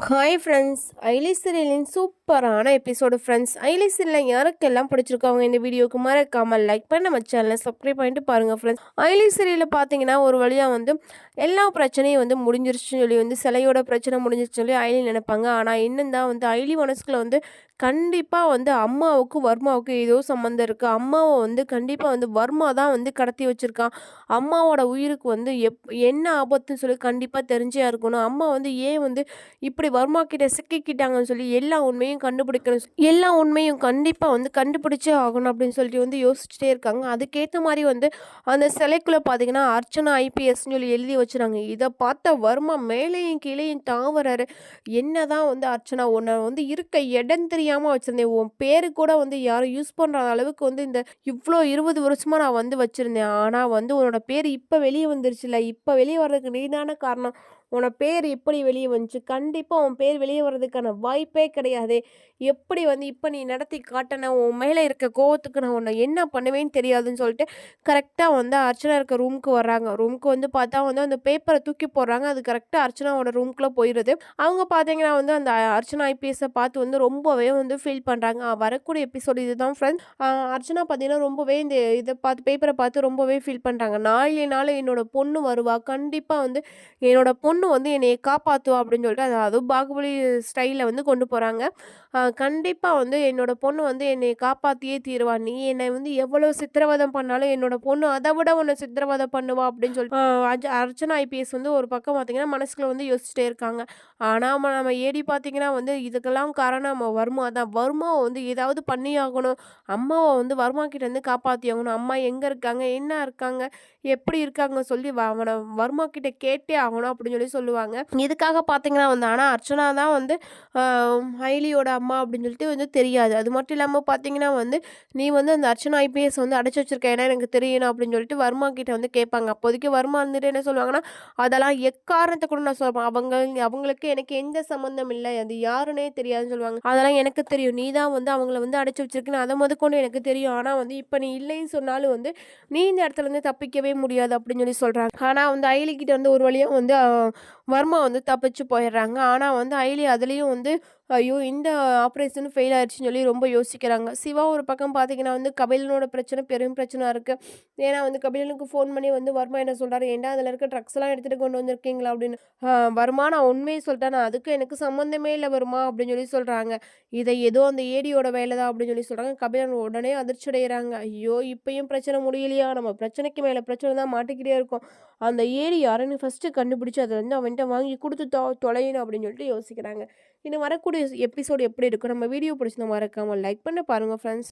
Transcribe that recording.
Hi friends ஐலி சீரியலின் சூப்பரான episode friends ஐலி சீரியலில் யாருக்கெல்லாம் பிடிச்சிருக்கோ அவங்க இந்த வீடியோக்கு மறக்காமல் லைக் பண்ண நம்ம சேனலை சப்ஸ்கிரைப் பண்ணிட்டு பாருங்கள் ஃப்ரெண்ட்ஸ் ஐலி சீரியலில் பார்த்தீங்கன்னா ஒரு வழியாக வந்து எல்லா பிரச்சனையும் வந்து முடிஞ்சிருச்சுன்னு சொல்லி வந்து சிலையோட பிரச்சனை முடிஞ்சிருச்சுன்னு சொல்லி ஐலி நினைப்பாங்க. ஆனால் இன்னும் தான் வந்து ஐலி மனசுக்குள்ள வந்து கண்டிப்பாக வந்து அம்மாவுக்கும் வர்மாவுக்கு ஏதோ சம்மந்தம் இருக்குது அம்மாவை வந்து கண்டிப்பாக வந்து வர்மா தான் வந்து கடத்தி வச்சுருக்கான் அம்மாவோட உயிருக்கு வந்து எப் என்ன ஆபத்துன்னு சொல்லி கண்டிப்பாக தெரிஞ்சே இருக்கணும். அம்மா வந்து ஏன் வந்து இப்படி வர்மா கிட்ட சிக்கிக்கிட்டாங்கன்னு சொல்லி எல்லா உண்மையும் கண்டுபிடிக்கணும். எல்லா உண்மையும் கண்டிப்பாக வந்து கண்டுபிடிச்சே ஆகணும் அப்படின்னு சொல்லிட்டு வந்து யோசிச்சுட்டே இருக்காங்க. அதுக்கேற்ற மாதிரி வந்து அந்த சிலைக்குள்ளே பார்த்தீங்கன்னா அர்ச்சனா ஐபிஎஸ்ன்னு சொல்லி எழுதி வச்சுறாங்க இதை பார்த்த வர்மா மேலேயும் கீழேயும் தாவறாரு. என்னதான் வந்து அர்ச்சனா உன்னை வந்து இருக்க இடம் தெரியாமல் வச்சுருந்தேன். உன் பேரு கூட வந்து யாரும் யூஸ் பண்ணுற அளவுக்கு வந்து இந்த இவ்வளோ இருபது வருஷமாக நான் வந்து வச்சுருந்தேன். ஆனால் வந்து உன்னோட பேர் இப்போ வெளியே வந்துருச்சுல. இப்போ வெளியே வர்றதுக்கு நீதான காரணம். உன பேர் எப்படி வெளியே வந்துச்சு? கண்டிப்பாக உன் பேர் வெளியே வர்றதுக்கான வாய்ப்பே கிடையாது. எப்படி வந்து இப்போ நீ நடத்தி காட்டின? உன் மேலே இருக்க கோவத்துக்கு நான் உன்னை என்ன பண்ணுவேன்னு தெரியாதுன்னு சொல்லிட்டு கரெக்டாக வந்து அர்ச்சனா இருக்க ரூமுக்கு வர்றாங்க. ரூமுக்கு வந்து பார்த்தா வந்து அந்த பேப்பரை தூக்கி போடுறாங்க. அது கரெக்டாக அர்ச்சனாவோட ரூம்குள்ளே போயிடுது. அவங்க பார்த்தீங்கன்னா வந்து அந்த அர்ச்சனா ஐபிஎஸை பார்த்து வந்து ரொம்பவே வந்து ஃபீல் பண்ணுறாங்க வரக்கூடிய எபிசோடு இதுதான் ஃப்ரெண்ட்ஸ் அர்ச்சனா பார்த்தீங்கன்னா ரொம்பவே இந்த இதை பார்த்து பேப்பரை பார்த்து ரொம்பவே ஃபீல் பண்ணுறாங்க நாளே நாள் என்னோட பொண்ணு வருவா. கண்டிப்பாக வந்து என்னோட பொண்ணு வந்து என்னை காப்பாற்றுவா அப்படின்னு சொல்லிட்டு அது அதுவும் பாகுபலி ஸ்டைலில் வந்து கொண்டு போகிறாங்க கண்டிப்பாக வந்து என்னோடய பொண்ணு வந்து என்னை காப்பாற்றியே தீருவா. நீ என்னை வந்து எவ்வளோ சித்திரவதம் பண்ணாலும் என்னோடய பொண்ணு அதை விட உன்னை சித்திரவதம் பண்ணுவா அப்படின்னு சொல்லிட்டு அர்ச்சனா ஐபிஎஸ் வந்து ஒரு பக்கம் பார்த்தீங்கன்னா மனசுக்குள்ள வந்து யோசிச்சுட்டே இருக்காங்க. ஆனால் நம்ம ஏடி பார்த்தீங்கன்னா வந்து இதுக்கெல்லாம் காரணம் நம்ம வருமா தான் வருமாவை வந்து ஏதாவது பண்ணி ஆகணும். அம்மாவை வந்து வருமா கிட்ட காப்பாற்றி ஆகணும். அம்மா எங்கே இருக்காங்க? என்ன இருக்காங்க? எப்படி இருக்காங்க? சொல்லி அவனை வருமா கிட்ட கேட்டே ஆகணும் அப்படின்னு சொல்லி சொல்லுவாங்க. இதுக்காக பார்த்தீங்கன்னா வந்து ஆனால் அர்ச்சனா தான் வந்து ஹைலியோட அம்மா அப்படின்னு சொல்லிட்டு வந்து தெரியாது. அது மட்டும் இல்லாமல் பார்த்தீங்கன்னா வந்து நீ வந்து அந்த அர்ச்சனா ஐபிஎஸ் வந்து அடைச்சி வச்சிருக்க ஏன்னா எனக்கு தெரியணும் அப்படின்னு சொல்லிட்டு வருமா கிட்ட வந்து கேட்பாங்க. அப்போதைக்கு வருமா இருந்துட்டு என்ன சொல்லுவாங்கன்னா அதெல்லாம் எக்காரணத்தை கூட நான் சொல்லுவேன் அவங்க அவங்களுக்கு எனக்கு எந்த சம்மந்தம் இல்லை. அது யாருன்னே தெரியாதுன்னு சொல்லுவாங்க. அதெல்லாம் எனக்கு தெரியும். நீ தான் வந்து அவங்கள வந்து அடைச்சி வச்சிருக்குன்னு அதை முதற்கொண்டு எனக்கு தெரியும். ஆனால் வந்து இப்போ நீ இல்லைன்னு சொன்னாலும் வந்து நீ இந்த இடத்துலருந்து தப்பிக்கவே முடியாது அப்படின்னு சொல்லி சொல்கிறாங்க ஆனால் வந்து ஐலிக்கிட்ட வந்து ஒரு வழியாக வந்து வர்மா வந்து தப்பிச்சு போயிடுறாங்க. ஆனால் வந்து ஐலி அதுலேயும் வந்து ஐயோ இந்த ஆப்ரேஷன் ஃபெயில் ஆயிடுச்சுன்னு சொல்லி ரொம்ப யோசிக்கிறாங்க. சிவா ஒரு பக்கம் பார்த்தீங்கன்னா வந்து கபிலனோட பிரச்சனை பெரும் பிரச்சனை இருக்குது ஏன்னா வந்து கபிலனுக்கு ஃபோன் பண்ணி வந்து வர்மா என்ன சொல்கிறாரு ஏன்டா அதில் இருக்க ட்ரக்ஸ் எல்லாம் எடுத்துகிட்டு கொண்டு வந்திருக்கீங்களா அப்படின்னு. வருமா நான் உண்மையை சொல்லிட்டேன் நான் அதுக்கு எனக்கு சம்மந்தமே இல்லை வருமா அப்படின்னு சொல்லி சொல்கிறாங்க இதை ஏதோ அந்த ஏடியோட வேலை தான் அப்படின்னு சொல்லி சொல்கிறாங்க கபிலன் உடனே அதிர்ச்சி அடைகிறாங்க. ஐயோ இப்பயும் பிரச்சனை முடியலையா? நம்ம பிரச்சனைக்கு மேலே பிரச்சனை தான் மாட்டிக்கிட்டே இருக்கும். அந்த ஏடி யாருன்னு ஃபஸ்ட்டு கண்டுபிடிச்சி அதை வந்து அவன்கிட்ட வாங்கி கொடுத்து தொ தொலையணும் அப்படின்னு சொல்லிட்டு யோசிக்கிறாங்க. இன்னும் வரக்கூடிய எபிசோடு எப்படி இருக்கும் நம்ம வீடியோ பிடிச்சிருந்தோம் மறக்காமல் லைக் பண்ண பாருங்கள் ஃப்ரெண்ட்ஸ்